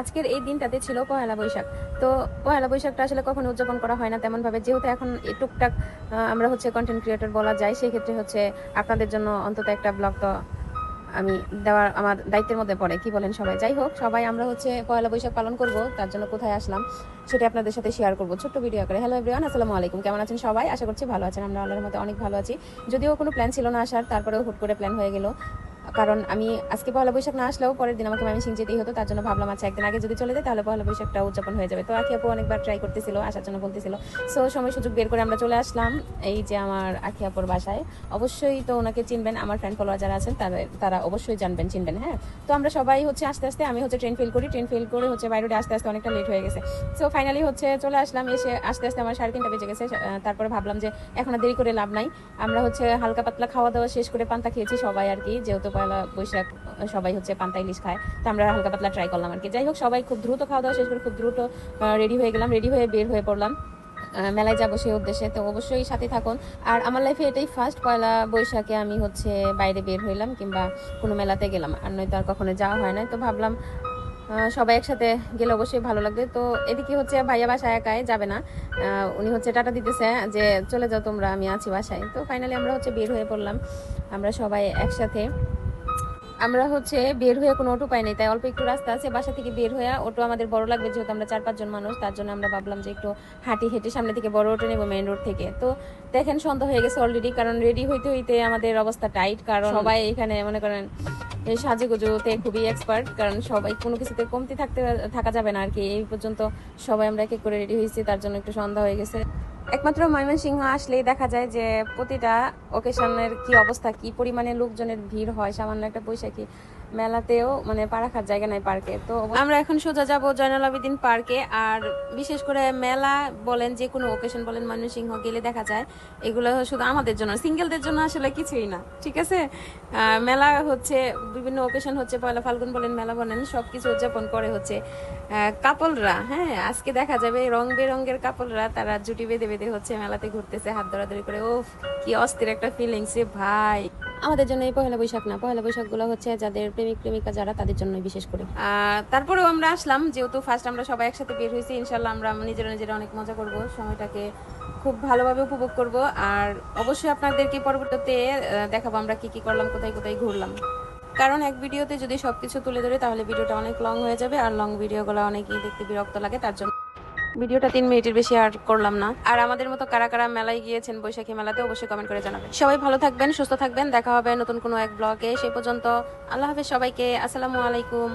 আজকের এই দিনটাতে ছিল পয়লা বৈশাখ। তো পয়লা বৈশাখটা আসলে কখনো উদযাপন করা হয় না তেমন ভাবে যেহেতু এখন টুকটাক আমরা হচ্ছে কন্টেন্ট ক্রিয়েটর বলা যায় সেই ক্ষেত্রে হচ্ছে আপনাদের জন্য অন্তত একটা ব্লগ তো আমি দেওয়ার, আমার দায়িত্বের মধ্যে পড়ে, কি বলেন সবাই? যাই হোক, সবাই আমরা হচ্ছে পয়লা বৈশাখ পালন করব, তার জন্য কোথায় আসলাম সেটা আপনাদের সাথে শেয়ার করব। ছোট্ট ভিডিও করে হ্যালো এভরিওয়ান আসসালামু আলাইকুম। কেমন আছেন সবাই? আশা করছি ভালো আছেন। আমরা আল্লাহর মধ্যে অনেক ভালো আছি। যদিও কোনো প্ল্যান ছিল না আসার, তারপরেও হুট করে প্ল্যান হয়ে গেল। কারণ আমি আজকে পয়লা বৈশাখ না আসলেও পরের দিন আমাকে ময়মনসিং যেতেই হতো, তার জন্য ভাবলাম আচ্ছা একদিন আগে যদি চলে যায় তাহলে পয়লা বৈশাখটা উদযাপন হয়ে যাবে। তো আখি আপু অনেকবার ট্রাই করতেছিল, আসার জন্য বলতেছিল। সো সময় সুযোগ বের করে আমরা চলে আসলাম এই যে আমার আখি আপুর বাসায়। অবশ্যই তো ওনাকে চিনবেন, আমার ফ্রেন্ড ফলোয়ার যারা আছেন, তারা তারা অবশ্যই জানবেন, চিনবেন হ্যাঁ? তো আমরা সবাই হচ্ছে আস্তে আস্তে, আমি হচ্ছে ট্রেন ফিল করি ট্রেন ফিল করে হচ্ছে বাইরে আস্তে আস্তে অনেকটা লেট হয়ে গেছে। সো ফাইনালি হচ্ছে চলে আসলাম, এসে আস্তে আস্তে আমার সাড়ে তিনটা বেজে গেছে। তারপরে ভাবলাম যে এখন দেরি করে লাভ নাই। আমরা হচ্ছে হালকা পাতলা খাওয়া দাওয়া শেষ করে পান্তা খেয়েছি সবাই আর কি, যেহেতু পয়লা বৈশাখ সবাই হচ্ছে পান্তা ইলিশ খায়। তো আমরা হালকা পাতলা ট্রাই করলাম আর কি যাই হোক, সবাই খুব দ্রুত খাওয়া দাওয়া শেষ করে খুব দ্রুত রেডি হয়ে গেলাম রেডি হয়ে বের হয়ে পড়লাম। মেলায় যাব সেই উদ্দেশ্যে। তো অবশ্যই সাথে থাকুন। আর আমার লাইফে এটাই ফার্স্ট পয়লা বৈশাখে আমি হচ্ছে বাইরে বের হইলাম কিংবা কোনো মেলাতে গেলাম। আর নয়তো আর কখনো যাওয়া হয় না তো ভাবলাম সবাই একসাথে গেলে অবশ্যই ভালো লাগবে। তো এদিকে হচ্ছে ভাইয়া বাসায় একাই যাবে না। উনি হচ্ছে টাটা দিতেছে যে, চলে যাও তোমরা, আমি আছি বাসায়। তো ফাইনালি আমরা হচ্ছে বের হয়ে পড়লাম। আমরা সবাই একসাথে আমরা হচ্ছে বের হয়ে কোনো অটো পাই নাই তাই অল্প একটু রাস্তা আছে বাসা থেকে বের হয়ে অটো আমাদের বড় লাগবে যেহেতু আমরা চার পাঁচজন মানুষ তার জন্য আমরা ভাবলাম যে একটু হাঁটি হেঁটে সামনে থেকে বড় অটো নেব মেইন রোড থেকে। তো দেখেন সন্ধ্যা হয়ে গেছে অলরেডি কারণ রেডি হইতে হইতে আমাদের অবস্থা টাইট কারণ সবাই এখানে মনে করেন সাজুগুজুতে খুবই এক্সপার্ট কারণ সবাই কোনো কিছুতে কমতি থাকতে থাকা যাবে না আর কি। এই পর্যন্ত সবাই আমরা এক করে রেডি হয়েছি তার জন্য একটু সন্ধ্যা হয়ে গেছে। একমাত্র ময়মনসিংহ আসলেই দেখা যায় যে প্রতিটা ওকেশনের কি অবস্থা, কি পরিমাণে লোকজনের ভিড় হয়, সামান্য একটা বৈশাখী মেলাতেও মানে পা রাখার জায়গা নাই পার্কে। তো আমরা এখন সোজা যাব জয়নাল আবেদিন পার্কে আর বিশেষ করে মেলা বলেন, যে কোনো ওকেশন বলেন, ময়মনসিংহ গেলে দেখা যায়, এগুলো শুধু আমাদের জন্য সিঙ্গেলদের জন্য আসলে কিছুই না, ঠিক আছে? মেলা হচ্ছে, বিভিন্ন ওকেশন হচ্ছে, পয়লা ফাল্গুন বলেন, মেলা বলেন, সবকিছু উদযাপন করে হচ্ছে কাপলরা হ্যাঁ? আজকে দেখা যাবে রং বেরঙের কাপলরা, তারা জুটি বেঁধে বেঁধে হচ্ছে মেলাতে ঘুরতেছে হাত ধরাধরি করে। ও কি অস্থির একটা ফিলিংস রে ভাই। আমাদের জন্য এই পহেলা বৈশাখ না পয়লা বৈশাখগুলো হচ্ছে যাদের প্রেমিক প্রেমিকা যারা তাদের জন্য বিশেষ করে। আহ, তারপরেও আমরা আসলাম যেহেতু ফার্স্ট আমরা সবাই একসাথে বের হয়েছি ইনশাল্লাহ আমরা নিজেরা নিজেরা অনেক মজা করব সময়টাকে খুব ভালোভাবে উপভোগ করব। আর অবশ্যই আপনাদেরকে পরবর্তীতে দেখাবো আমরা কি কি করলাম কোথায় কোথায় ঘুরলাম। কারণ এক ভিডিওতে যদি সবকিছু তুলে ধরে তাহলে ভিডিওটা অনেক লং হয়ে যাবে আর লং ভিডিওগুলো অনেকই দেখতে বিরক্ত লাগে তার জন্য ভিডিওটা তিন মিনিটের বেশি আর করলাম না। আর আমাদের মতো কারা কারা মেলায় গিয়েছেন বৈশাখী মেলাতে অবশ্যই কমেন্ট করে জানাবেন। সবাই ভালো থাকবেন, সুস্থ থাকবেন। দেখা হবে নতুন কোনো এক ব্লগে সেই পর্যন্ত আল্লাহ হাফেজ সবাইকে। আসসালামু আলাইকুম।